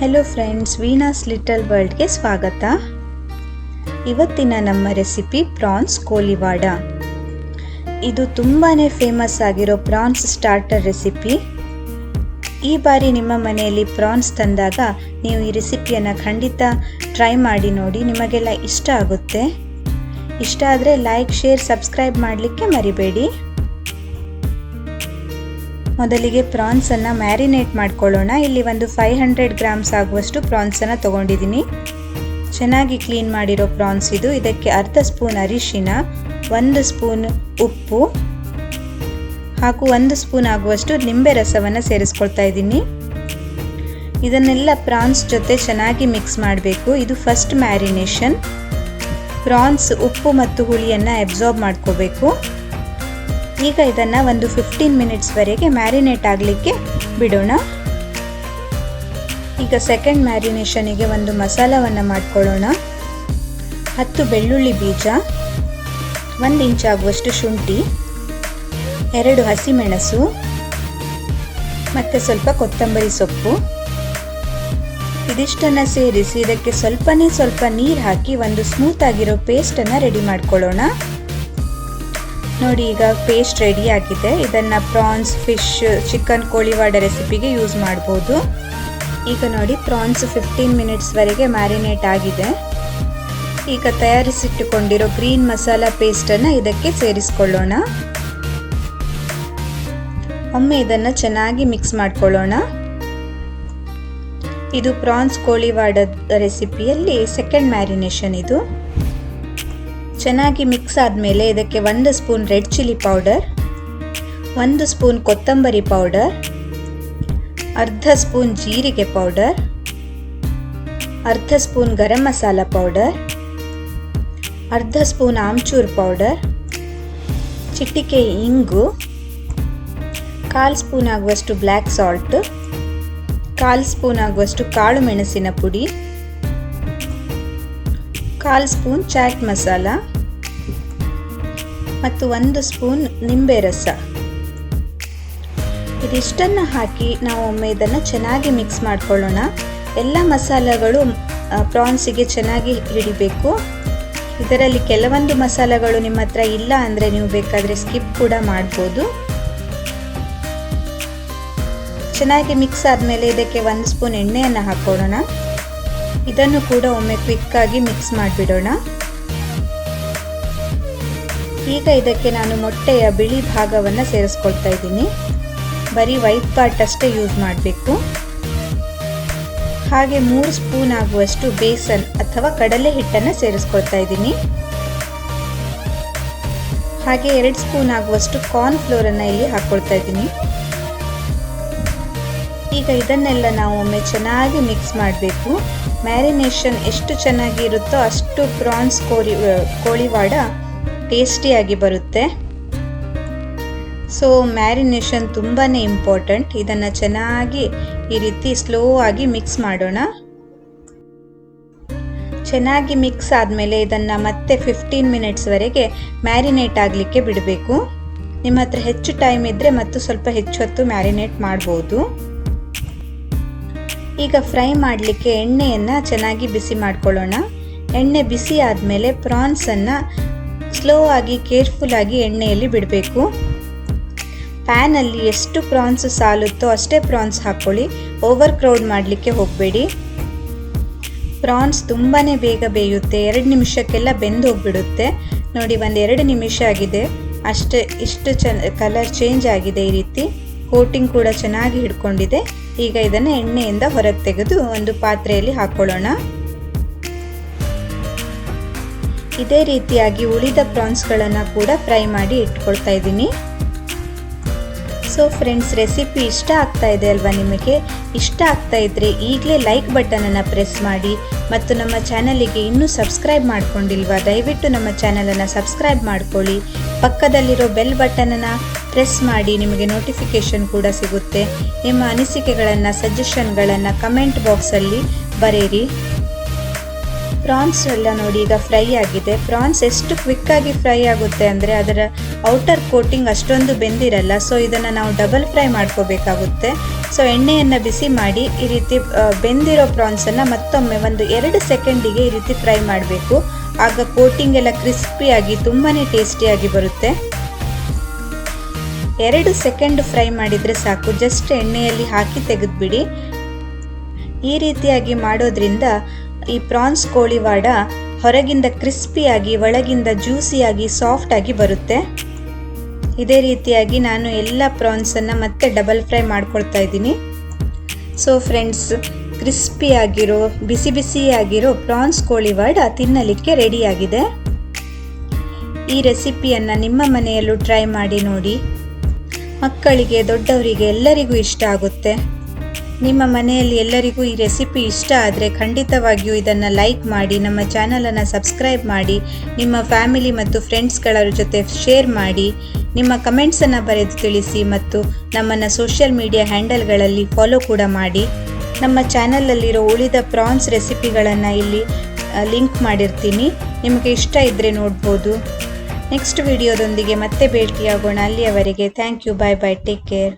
Hello friends Veena's little ವರ್ಲ್ಡ್ಗೆ ಸ್ವಾಗತ. ಇವತ್ತಿನ ನಮ್ಮ ರೆಸಿಪಿ ಪ್ರಾನ್ಸ್ ಕೋಲಿವಾಡ. ಇದು ತುಂಬಾ ಫೇಮಸ್ ಆಗಿರೋ ಪ್ರಾನ್ಸ್ ಸ್ಟಾರ್ಟರ್ ರೆಸಿಪಿ ಈ ಬಾರಿ ನಿಮ್ಮ ಮನೆಯಲ್ಲಿ ಪ್ರಾನ್ಸ್ ತಂದಾಗ ನೀವು ಈ ರೆಸಿಪಿಯನ್ನು ಖಂಡಿತ ಟ್ರೈ ಮಾಡಿ ನೋಡಿ ನಿಮಗೆಲ್ಲ ಇಷ್ಟ ಆಗುತ್ತೆ. ಇಷ್ಟ ಆದರೆ ಲೈಕ್ ಶೇರ್ ಸಬ್ಸ್ಕ್ರೈಬ್ ಮಾಡಲಿಕ್ಕೆ ಮರಿಬೇಡಿ. ಮೊದಲಿಗೆ ಪ್ರಾನ್ಸನ್ನು ಮ್ಯಾರಿನೇಟ್ ಮಾಡ್ಕೊಳ್ಳೋಣ. ಇಲ್ಲಿ ಒಂದು ಫೈವ್ ಹಂಡ್ರೆಡ್ ಗ್ರಾಮ್ಸ್ ಆಗುವಷ್ಟು ಪ್ರಾನ್ಸನ್ನು ತೊಗೊಂಡಿದ್ದೀನಿ. ಚೆನ್ನಾಗಿ ಕ್ಲೀನ್ ಮಾಡಿರೋ ಪ್ರಾನ್ಸ್ ಇದು. ಇದಕ್ಕೆ ಅರ್ಧ ಸ್ಪೂನ್ ಅರಿಶಿನ, ಒಂದು ಸ್ಪೂನ್ ಉಪ್ಪು ಹಾಗೂ ಒಂದು ಸ್ಪೂನ್ ಆಗುವಷ್ಟು ನಿಂಬೆ ರಸವನ್ನು ಸೇರಿಸ್ಕೊಳ್ತಾ ಇದ್ದೀನಿ. ಇದನ್ನೆಲ್ಲ ಪ್ರಾನ್ಸ್ ಜೊತೆ ಚೆನ್ನಾಗಿ ಮಿಕ್ಸ್ ಮಾಡಬೇಕು. ಇದು ಫಸ್ಟ್ ಮ್ಯಾರಿನೇಷನ್. ಪ್ರಾನ್ಸ್ ಉಪ್ಪು ಮತ್ತು ಹುಳಿಯನ್ನು ಅಬ್ಸಾರ್ಬ್ ಮಾಡ್ಕೋಬೇಕು. ಈಗ ಇದನ್ನು ಒಂದು ಫಿಫ್ಟೀನ್ ಮಿನಿಟ್ಸ್ವರೆಗೆ ಮ್ಯಾರಿನೇಟ್ ಆಗಲಿಕ್ಕೆ ಬಿಡೋಣ. ಈಗ ಸೆಕೆಂಡ್ ಮ್ಯಾರಿನೇಷನಿಗೆ ಒಂದು ಮಸಾಲವನ್ನು ಮಾಡ್ಕೊಳ್ಳೋಣ. ಹತ್ತು ಬೆಳ್ಳುಳ್ಳಿ ಬೀಜ, ಒಂದು ಇಂಚಾಗುವಷ್ಟು ಶುಂಠಿ, ಎರಡು ಹಸಿಮೆಣಸು, ಮತ್ತು ಸ್ವಲ್ಪ ಕೊತ್ತಂಬರಿ ಸೊಪ್ಪು. ಇದಿಷ್ಟನ್ನು ಸೇರಿಸಿ ಇದಕ್ಕೆ ಸ್ವಲ್ಪನೇ ಸ್ವಲ್ಪ ನೀರು ಹಾಕಿ ಒಂದು ಸ್ಮೂತ್ ಆಗಿರೋ ಪೇಸ್ಟನ್ನು ರೆಡಿ ಮಾಡ್ಕೊಳ್ಳೋಣ. ನೋಡಿ, ಈಗ ಪೇಸ್ಟ್ ರೆಡಿ ಆಗಿದೆ. ಇದನ್ನು ಪ್ರಾನ್ಸ್ ಫಿಶ್ ಚಿಕನ್ ಕೋಳಿವಾಡ ರೆಸಿಪಿಗೆ ಯೂಸ್ ಮಾಡ್ಬೋದು. ಈಗ ನೋಡಿ ಪ್ರಾನ್ಸ್ ಫಿಫ್ಟೀನ್ ಮಿನಿಟ್ಸ್ವರೆಗೆ ಮ್ಯಾರಿನೇಟ್ ಆಗಿದೆ. ಈಗ ತಯಾರಿಸಿಟ್ಟುಕೊಂಡಿರೋ ಗ್ರೀನ್ ಮಸಾಲ ಪೇಸ್ಟನ್ನು ಇದಕ್ಕೆ ಸೇರಿಸ್ಕೊಳ್ಳೋಣ. ಒಮ್ಮೆ ಇದನ್ನು ಚೆನ್ನಾಗಿ ಮಿಕ್ಸ್ ಮಾಡ್ಕೊಳ್ಳೋಣ. ಇದು ಪ್ರಾನ್ಸ್ ಕೋಳಿವಾಡದ ರೆಸಿಪಿಯಲ್ಲಿ ಸೆಕೆಂಡ್ ಮ್ಯಾರಿನೇಷನ್ ಇದು. ಚೆನ್ನಾಗಿ ಮಿಕ್ಸ್ ಆದಮೇಲೆ ಇದಕ್ಕೆ ಒಂದು ಸ್ಪೂನ್ ರೆಡ್ ಚಿಲ್ಲಿ ಪೌಡರ್, ಒಂದು ಸ್ಪೂನ್ ಕೊತ್ತಂಬರಿ ಪೌಡರ್, ಅರ್ಧ ಸ್ಪೂನ್ ಜೀರಿಗೆ ಪೌಡರ್, ಅರ್ಧ ಸ್ಪೂನ್ ಗರಂ ಮಸಾಲ ಪೌಡರ್, ಅರ್ಧ ಸ್ಪೂನ್ ಆಮ್ಚೂರ್ ಪೌಡರ್, ಚಿಟಿಕೆ ಇಂಗು, ಕಾಲು ಸ್ಪೂನ್ ಆಗುವಷ್ಟು ಬ್ಲ್ಯಾಕ್ ಸಾಲ್ಟ್, ಕಾಲು ಸ್ಪೂನ್ ಆಗುವಷ್ಟು ಕಾಳು ಮೆಣಸಿನ ಪುಡಿ ಕಾಲು ಸ್ಪೂನ್ ಚಾಟ್ ಮಸಾಲ ಮತ್ತು ಒಂದು ಸ್ಪೂನ್ ನಿಂಬೆ ರಸ. ಇದಿಷ್ಟನ್ನು ಹಾಕಿ ನಾವು ಒಮ್ಮೆ ಇದನ್ನು ಚೆನ್ನಾಗಿ ಮಿಕ್ಸ್ ಮಾಡ್ಕೊಳ್ಳೋಣ. ಎಲ್ಲ ಮಸಾಲೆಗಳು ಪ್ರಾನ್ಸಿಗೆ ಚೆನ್ನಾಗಿ ಹಿಡಿಬೇಕು. ಇದರಲ್ಲಿ ಕೆಲವೊಂದು ಮಸಾಲೆಗಳು ನಿಮ್ಮ ಹತ್ರ ಇಲ್ಲ ಅಂದರೆ ನೀವು ಬೇಕಾದರೆ ಸ್ಕಿಪ್ ಕೂಡ ಮಾಡ್ಬೋದು. ಚೆನ್ನಾಗಿ ಮಿಕ್ಸ್ ಆದಮೇಲೆ ಇದಕ್ಕೆ ಒಂದು ಸ್ಪೂನ್ ಎಣ್ಣೆಯನ್ನು ಹಾಕೊಳ್ಳೋಣ. ಇದನ್ನು ಕೂಡ ಒಮ್ಮೆ ಕ್ವಿಕ್ಕಾಗಿ ಮಿಕ್ಸ್ ಮಾಡಿಬಿಡೋಣ. ಈಗ ಇದಕ್ಕೆ ನಾನು ಮೊಟ್ಟೆಯ ಬಿಳಿ ಭಾಗವನ್ನು ಸೇರಿಸ್ಕೊಳ್ತಾ ಇದ್ದೀನಿ. ಬರೀ ವೈಟ್ ಪಾರ್ಟ್ ಅಷ್ಟೇ ಯೂಸ್ ಮಾಡಬೇಕು. ಹಾಗೆ ಮೂರು ಸ್ಪೂನ್ ಆಗುವಷ್ಟು ಬೇಸನ್ ಅಥವಾ ಕಡಲೆ ಹಿಟ್ಟನ್ನು ಸೇರಿಸ್ಕೊಳ್ತಾ ಇದ್ದೀನಿ. ಹಾಗೆ ಎರಡು ಸ್ಪೂನ್ ಆಗುವಷ್ಟು ಕಾರ್ನ್ ಫ್ಲೋರನ್ನು ಇಲ್ಲಿ ಹಾಕ್ಕೊಳ್ತಾ ಇದ್ದೀನಿ. ಈಗ ಇದನ್ನೆಲ್ಲ ನಾವು ಒಮ್ಮೆ ಚೆನ್ನಾಗಿ ಮಿಕ್ಸ್ ಮಾಡಬೇಕು. ಮ್ಯಾರಿನೇಷನ್ ಎಷ್ಟು ಚೆನ್ನಾಗಿ ಇರುತ್ತೋ ಅಷ್ಟು ಪ್ರಾನ್ಸ್ ಕೋರಿ ಕೋಳಿವಾಡ ಟೇಸ್ಟಿಯಾಗಿ ಬರುತ್ತೆ. ಸೊ ಮ್ಯಾರಿನೇಷನ್ ತುಂಬಾ ಇಂಪಾರ್ಟೆಂಟ್ ಇದನ್ನು ಚೆನ್ನಾಗಿ ಈ ರೀತಿ ಸ್ಲೋ ಆಗಿ ಮಿಕ್ಸ್ ಮಾಡೋಣ. ಚೆನ್ನಾಗಿ ಮಿಕ್ಸ್ ಆದಮೇಲೆ ಇದನ್ನು ಮತ್ತೆ ಫಿಫ್ಟೀನ್ ಮಿನಿಟ್ಸ್ವರೆಗೆ ಮ್ಯಾರಿನೇಟ್ ಆಗಲಿಕ್ಕೆ ಬಿಡಬೇಕು. ನಿಮ್ಮ ಹತ್ರ ಹೆಚ್ಚು ಟೈಮ್ ಇದ್ದರೆ ಮತ್ತು ಸ್ವಲ್ಪ ಹೆಚ್ಚು ಹೊತ್ತು ಮ್ಯಾರಿನೇಟ್ ಮಾಡ್ಬೋದು. ಈಗ ಫ್ರೈ ಮಾಡಲಿಕ್ಕೆ ಎಣ್ಣೆಯನ್ನು ಚೆನ್ನಾಗಿ ಬಿಸಿ ಮಾಡ್ಕೊಳ್ಳೋಣ. ಎಣ್ಣೆ ಬಿಸಿ ಆದಮೇಲೆ ಪ್ರಾನ್ಸನ್ನು ಸ್ಲೋ ಆಗಿ ಕೇರ್ಫುಲ್ ಆಗಿ ಎಣ್ಣೆಯಲ್ಲಿ ಬಿಡಬೇಕು. ಪ್ಯಾನಲ್ಲಿ ಎಷ್ಟು ಪ್ರಾನ್ಸ್ ಸಾಲುತ್ತೋ ಅಷ್ಟೇ ಪ್ರಾನ್ಸ್ ಹಾಕ್ಕೊಳ್ಳಿ ಓವರ್ ಕ್ರೌಡ್ ಮಾಡಲಿಕ್ಕೆ ಹೋಗಬೇಡಿ. ಪ್ರಾನ್ಸ್ ತುಂಬಾ ಬೇಗ ಬೇಯುತ್ತೆ. ಎರಡು ನಿಮಿಷಕ್ಕೆಲ್ಲ ಬೆಂದು ಹೋಗಿಬಿಡುತ್ತೆ. ನೋಡಿ ಒಂದು ಎರಡು ನಿಮಿಷ ಆಗಿದೆ. ಅಷ್ಟೇ, ಇಷ್ಟು ಚೆನ್ನ ಕಲರ್ ಚೇಂಜ್ ಆಗಿದೆ ಈ ರೀತಿ. ಕೋಟಿಂಗ್ ಕೂಡ ಚೆನ್ನಾಗಿ ಹಿಡ್ಕೊಂಡಿದೆ. ಈಗ ಇದನ್ನು ಎಣ್ಣೆಯಿಂದ ಹೊರಗೆ ತೆಗೆದು ಒಂದು ಪಾತ್ರೆಯಲ್ಲಿ ಹಾಕೊಳ್ಳೋಣ. ಇದೇ ರೀತಿಯಾಗಿ ಉಳಿದ ಪ್ರಾನ್ಸ್ಗಳನ್ನು ಕೂಡ ಫ್ರೈ ಮಾಡಿ ಇಟ್ಕೊಳ್ತಾ ಇದ್ದೀನಿ. ಸೊ ಫ್ರೆಂಡ್ಸ್ ರೆಸಿಪಿ ಇಷ್ಟ ಆಗ್ತಾ ಇದೆ ಅಲ್ವಾ ನಿಮಗೆ? ಇಷ್ಟ ಆಗ್ತಾ ಇದ್ದರೆ ಈಗಲೇ ಲೈಕ್ ಬಟನನ್ನು ಪ್ರೆಸ್ ಮಾಡಿ ಮತ್ತು ನಮ್ಮ ಚಾನಲಿಗೆ ಇನ್ನೂ ಸಬ್ಸ್ಕ್ರೈಬ್ ಮಾಡ್ಕೊಂಡಿಲ್ವಾ, ದಯವಿಟ್ಟು ನಮ್ಮ ಚಾನಲನ್ನು ಸಬ್ಸ್ಕ್ರೈಬ್ ಮಾಡ್ಕೊಳ್ಳಿ. ಪಕ್ಕದಲ್ಲಿರೋ ಬೆಲ್ ಬಟನನ್ನು ಪ್ರೆಸ್ ಮಾಡಿ ನಿಮಗೆ ನೋಟಿಫಿಕೇಷನ್ ಕೂಡ ಸಿಗುತ್ತೆ. ನಿಮ್ಮ ಅನಿಸಿಕೆಗಳನ್ನು ಸಜೆಷನ್ಗಳನ್ನು ಕಮೆಂಟ್ ಬಾಕ್ಸಲ್ಲಿ ಬರೆಯಿರಿ. ಪ್ರಾನ್ಸ್ ಎಲ್ಲ ನೋಡಿ, ಈಗ ಫ್ರೈ ಆಗಿದೆ. ಪ್ರಾನ್ಸ್ ಎಷ್ಟು ಕ್ವಿಕ್ಕಾಗಿ ಫ್ರೈ ಆಗುತ್ತೆ ಅಂದರೆ ಅದರ ಔಟರ್ ಕೋಟಿಂಗ್ ಅಷ್ಟೊಂದು ಬೆಂದಿರಲ್ಲ ಸೊ ಇದನ್ನು ನಾವು ಡಬಲ್ ಫ್ರೈ ಮಾಡ್ಕೋಬೇಕಾಗುತ್ತೆ. ಸೊ ಎಣ್ಣೆಯನ್ನು ಬಿಸಿ ಮಾಡಿ ಈ ರೀತಿ ಬೆಂದಿರೋ ಪ್ರಾನ್ಸನ್ನು ಮತ್ತೊಮ್ಮೆ ಒಂದು ಎರಡು ಸೆಕೆಂಡಿಗೆ ಈ ರೀತಿ ಫ್ರೈ ಮಾಡಬೇಕು. ಆಗ ಕೋಟಿಂಗ್ ಎಲ್ಲ ಕ್ರಿಸ್ಪಿಯಾಗಿ ತುಂಬಾ ಟೇಸ್ಟಿಯಾಗಿ ಬರುತ್ತೆ. ಎರಡು ಸೆಕೆಂಡ್ ಫ್ರೈ ಮಾಡಿದರೆ ಸಾಕು. ಜಸ್ಟ್ ಎಣ್ಣೆಯಲ್ಲಿ ಹಾಕಿ ತೆಗೆದುಬಿಡಿ. ಈ ರೀತಿಯಾಗಿ ಮಾಡೋದ್ರಿಂದ ಈ ಪ್ರಾನ್ಸ್ ಕೋಳಿವಾಡ ಹೊರಗಿಂದ ಕ್ರಿಸ್ಪಿಯಾಗಿ ಒಳಗಿಂದ ಜ್ಯೂಸಿಯಾಗಿ ಸಾಫ್ಟಾಗಿ ಬರುತ್ತೆ. ಇದೇ ರೀತಿಯಾಗಿ ನಾನು ಎಲ್ಲ ಪ್ರಾನ್ಸನ್ನು ಮತ್ತೆ ಡಬಲ್ ಫ್ರೈ ಮಾಡ್ಕೊಳ್ತಾ ಇದ್ದೀನಿ. ಸೊ ಫ್ರೆಂಡ್ಸ್ ಕ್ರಿಸ್ಪಿಯಾಗಿರೋ ಬಿಸಿ ಬಿಸಿಯಾಗಿರೋ ಪ್ರಾನ್ಸ್ ಕೋಳಿವಾಡ ತಿನ್ನಲಿಕ್ಕೆ ರೆಡಿಯಾಗಿದೆ ಈ ರೆಸಿಪಿಯನ್ನು ನಿಮ್ಮ ಮನೆಯಲ್ಲೂ ಟ್ರೈ ಮಾಡಿ ನೋಡಿ. ಮಕ್ಕಳಿಗೆ, ದೊಡ್ಡವರಿಗೆ ಎಲ್ಲರಿಗೂ ಇಷ್ಟ ಆಗುತ್ತೆ. ನಿಮ್ಮ ಮನೆಯಲ್ಲಿ ಎಲ್ಲರಿಗೂ ಈ ರೆಸಿಪಿ ಇಷ್ಟ ಆದರೆ ಖಂಡಿತವಾಗಿಯೂ ಇದನ್ನು ಲೈಕ್ ಮಾಡಿ, ನಮ್ಮ ಚಾನಲನ್ನು ಸಬ್ಸ್ಕ್ರೈಬ್ ಮಾಡಿ, ನಿಮ್ಮ ಫ್ಯಾಮಿಲಿ ಮತ್ತು ಫ್ರೆಂಡ್ಸ್ಗಳ ಜೊತೆ ಶೇರ್ ಮಾಡಿ, ನಿಮ್ಮ ಕಮೆಂಟ್ಸನ್ನು ಬರೆದು ತಿಳಿಸಿ ಮತ್ತು ನಮ್ಮನ್ನು ಸೋಷಿಯಲ್ ಮೀಡಿಯಾ ಹ್ಯಾಂಡಲ್ಗಳಲ್ಲಿ ಫಾಲೋ ಕೂಡ ಮಾಡಿ. ನಮ್ಮ ಚಾನಲಲ್ಲಿರೋ ಉಳಿದ ಪ್ರಾನ್ಸ್ ರೆಸಿಪಿಗಳನ್ನು ಇಲ್ಲಿ ಲಿಂಕ್ ಮಾಡಿರ್ತೀನಿ. ನಿಮಗೆ ಇಷ್ಟ ಇದ್ದರೆ ನೋಡ್ಬೋದು. ನೆಕ್ಸ್ಟ್ ವಿಡಿಯೋದೊಂದಿಗೆ ಮತ್ತೆ ಭೇಟಿಯಾಗೋಣ ಅಲ್ಲಿಯವರೆಗೆ thank you bye bye take care